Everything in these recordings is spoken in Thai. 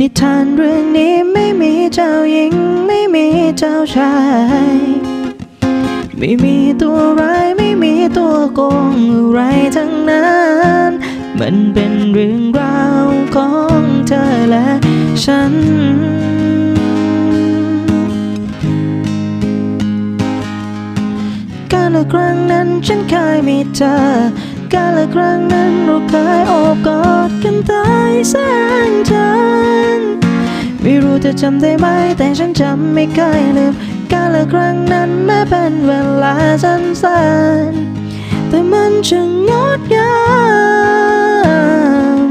นิทานเรื่องนี้ไม่มีเจ้าหญิง ไม่มีเจ้าชาย ไม่มีตัวร้ายไม่มีตัวโกงอะไรทั้งนั้น มันเป็นเรื่องราวของเธอและฉันการละครั้งนั้นฉันเคยมีเธอการละครั้งนั้นเราเคยโอบกอดกันใต้แสงจันทร์ไม่รู้ เธอจำได้ไหม แต่ฉันจำไม่เคยลืมกาลครั้งนั้นแม้เป็นเวลาสั้นๆ แต่มันช่างงดงาม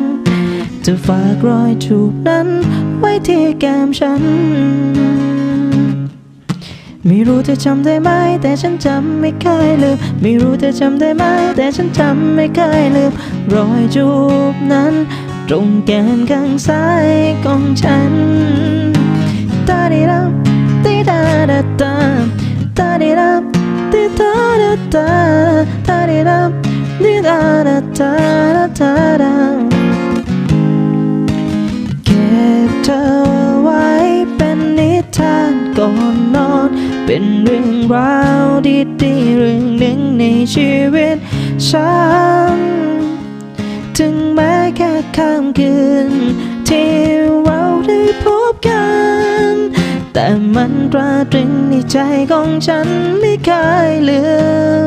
จะฝากรอยจูบนั้น ไว้ที่แก้มฉัน ไม่รู้เธอจำได้ไหม แต่ฉันจำไม่เคยลืม ไม่รู้เธอจำได้ไหม แต่ฉันจำไม่เคยลืม รอยจูบนั้น ตรงแก้มข้างซ้ายของฉันตาดิดัมติดาดาตาตาดิดัมติดาดาตาตาดิดัมติดาดาตาตาดาเก็บเธอไว้เป็นนิทานก่อนนอน เป็นเรื่องราวดีๆเรื่องหนึ่งในชีวิตฉันถึง ข้ามคืนที่เราได้พบกัน แต่มันตราตรึงในใจของฉันไม่เคยลืม